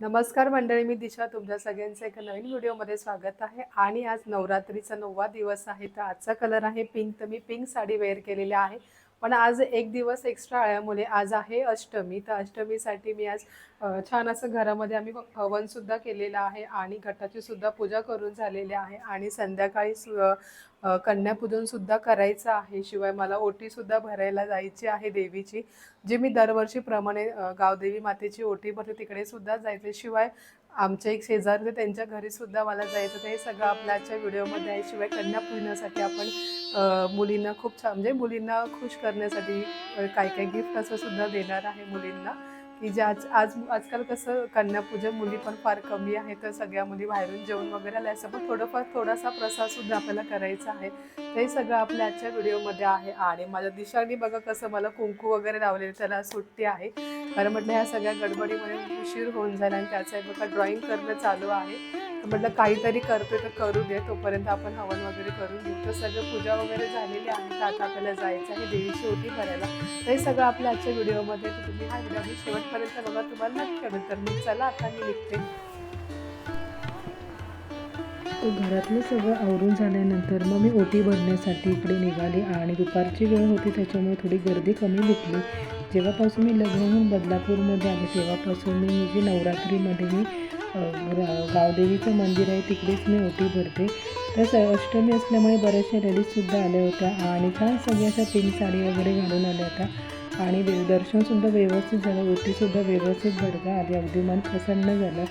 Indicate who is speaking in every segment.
Speaker 1: नमस्कार मंडळी मी दिशा. तुमच्या सगळ्यांचं एका नवीन व्हिडिओमध्ये स्वागत आहे. आणि आज नवरात्रीचा नववा दिवस आहे तर आजचा कलर आहे पिंक तर मी पिंक साडी वेअर केलेली आहे. पण आज एक दिवस एक्स्ट्रा आल्यामुळे आज आहे अष्टमी. तर अष्टमीसाठी मी आज छान असं घरामध्ये आम्ही हवनसुद्धा केलेलं आहे आणि घटाची सुद्धा पूजा करून झालेली आहे. आणि संध्याकाळी सु कन्यापूजन सुद्धा करायचं आहे. शिवाय मला ओटीसुद्धा भरायला जायची आहे देवीची जी मी दरवर्षीप्रमाणे गावदेवी मातेची ओटी भरते तिकडे सुद्धा जायचे. शिवाय आमच्या एक शेजार होते, त्यांच्या घरी सुद्धा मला जायचं तर हे सगळं आपल्या आजच्या व्हिडिओमध्ये आहे. शिवाय कन्यापूजनासाठी आपण मुलींना खूप छान म्हणजे मुलींना खुश करण्यासाठी काय काय गिफ्ट असं सुद्धा देणार आहे मुलींना. की जे आज आज आजकाल कसं कन्यापूजन मुली पण फार कमी आहे तर सगळ्या मुली बाहेरून जेवण वगैरे आल्या. असं पण थोडंफार थोडासा प्रसादसुद्धा आपल्याला करायचा आहे. ते सगळं आपल्या आजच्या व्हिडिओमध्ये आहे. आणि माझ्या दिशाने बघा कसं मला कुंकू वगैरे लावलेलं त्याला सुट्टी आहे. कारण म्हटलं ह्या सगळ्या गडबडीमध्ये उशीर होऊन जाईल आणि त्याचं एक बघा ड्रॉइंग करणं चालू आहे. तर म्हटलं काहीतरी करतोय तर करू दे. तोपर्यंत आपण हवन वगैरे करून घेऊ तर सगळं पूजा वगैरे झालेली आहे. तर आता आपल्याला जायचं आहे देवीची होती करायला. तर हे सगळं आपल्या आजच्या व्हिडिओमध्ये. तुम्ही हा व्हिडिओ शेवट शेवटपर्यंत बघा तुम्हाला नक्की आवडेल तर मी चला आता मी निघते.
Speaker 2: घरातलं सगळं आवरून झाल्यानंतर मग मी ओटी भरण्यासाठी इकडे निघाली आणि दुपारची वेळ होती त्याच्यामुळे थोडी गर्दी कमी भेटली. जेव्हापासून मी लग्न होऊन बदलापूरमध्ये आले तेव्हापासून मी म्हणजे नवरात्रीमध्ये मी गावदेवीचं मंदिर आहे तिकडेच मी ओटी भरते. तर अष्टमी असल्यामुळे बऱ्याचशा लेडीजसुद्धा आल्या होत्या आणि छान सगळ्या अशा पिंक साडी वगैरे घालून आल्या होत्या. आणि देवदर्शनसुद्धा व्यवस्थित झालं ओटीसुद्धा व्यवस्थित भरता आधी अगदी मन प्रसन्न झालं.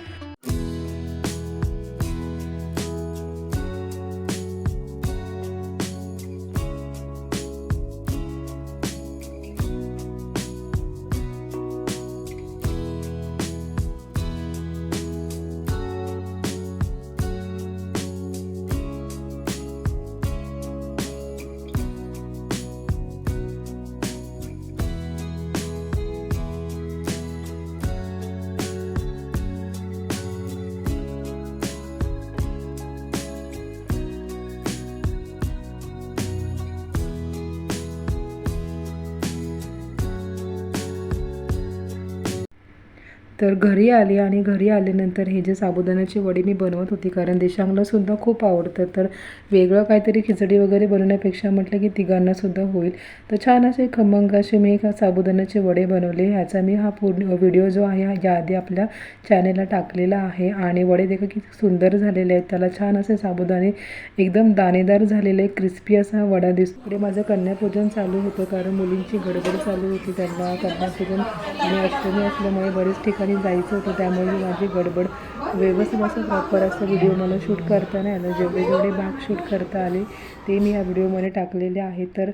Speaker 2: तर घरी आली आणि घरी आल्यानंतर हे जे साबुदाण्याचे वडे मी बनवत होती कारण देशांगलासुद्धा खूप आवडतं. तर वेगळं काहीतरी खिचडी वगैरे बनवण्यापेक्षा म्हटलं की तिघांनासुद्धा होईल. तर छान असे खमंग असे मी एका साबुदाण्याचे वडे बनवले. ह्याचा मी हा पूर्ण व्हिडिओ जो आहे हा याआधी आपल्या चॅनेलला टाकलेला आहे. आणि वडे देखील किती सुंदर झालेले आहेत. त्याला छान असे साबुदाणे एकदम दाणेदार झालेले क्रिस्पी असा वडा दिसतो. पुढे माझं कन्यापूजन चालू होतं कारण मुलींची गडबड चालू होती. त्यांना कन्यापूजन आणि अष्टमी असल्यामुळे बरेच ठिकाणी जायचं होतं त्यामुळे माझी गडबड व्यवस्थित असं प्रॉपर असं व्हिडिओ मला शूट करता नाही आलं. जेवढे जेवढे भाग शूट करता आले ते मी या व्हिडिओमध्ये टाकलेले आहे. तर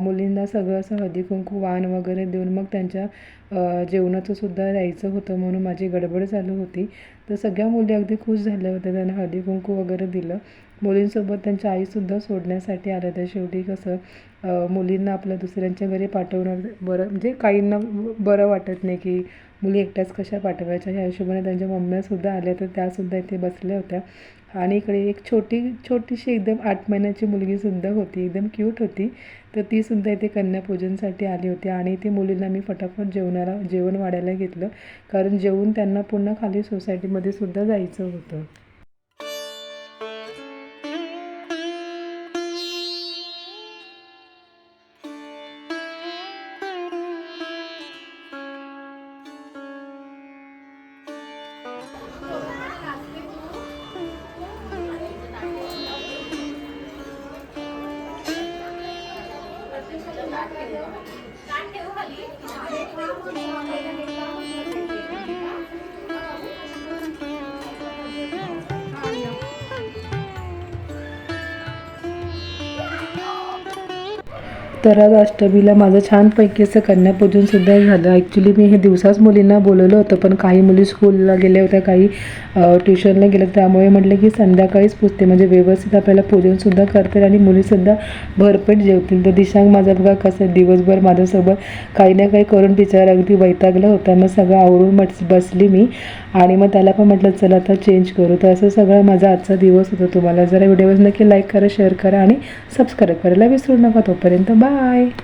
Speaker 2: मुलींना सगळं असं हळदी कुंकू वाण वगैरे देऊन मग त्यांच्या जेवणाचंसुद्धा जेवणाचं सुद्धा द्यायचं होतं म्हणून माझी गडबड चालू होती. तर सगळ्या मुली अगदी खुश झाल्या होत्या. त्यांना हळदी कुंकू वगैरे दिलं. मुलींसोबत त्यांच्या आईसुद्धा सोडण्यासाठी आल्या. त्या शेवटी कसं मुलींना आपल्या दुसऱ्यांच्या घरी पाठवणं बरं म्हणजे काहींना बरं वाटत नाही की मुली एकट्याच कशा पाठवायच्या? ह्या हिशोबाने त्यांच्या मम्म्यासुद्धा आल्या तर त्यासुद्धा इथे बसल्या होत्या. आणि इकडे एक छोटी छोटीशी एकदम आठ महिन्याची मुलगीसुद्धा होती. एकदम क्यूट होती. तर तीसुद्धा इथे कन्यापूजनसाठी आली होती. आणि इथे मुलींना मी फटाफट जेवणाला जेवण वाढायला घेतलं. कारण जेवून त्यांना पुन्हा खाली सोसायटीमध्ये सुद्धा जायचं होतं. Thank you. तर आज अष्टमीला माझं छानपैकी असं कन्यापूजनसुद्धा झालं. ॲक्च्युली मी हे दिवसाच मुलींना बोलवलं होतं पण काही मुली स्कूलला गेल्या होत्या काही ट्युशनला गेल्या त्यामुळे म्हटलं की संध्याकाळीच पुजते म्हणजे व्यवस्थित आपल्याला पूजनसुद्धा करतील आणि मुलीसुद्धा भरपेट जेवतील. तर दिशांग माझा बघा कसं दिवसभर माझ्यासोबत काही ना काही करून बिचारा अगदी वैतागलं होतं. मग सगळं आवरून मट बसली मी. आणि मग त्याला पण म्हटलं चला आता चेंज करू. तर असं सगळं माझा आजचा दिवस होता तुम्हाला. जरा व्हिडिओज नक्की लाईक करा शेअर करा आणि सबस्क्राईब करायला विसरू नका तोपर्यंत बाय Bye.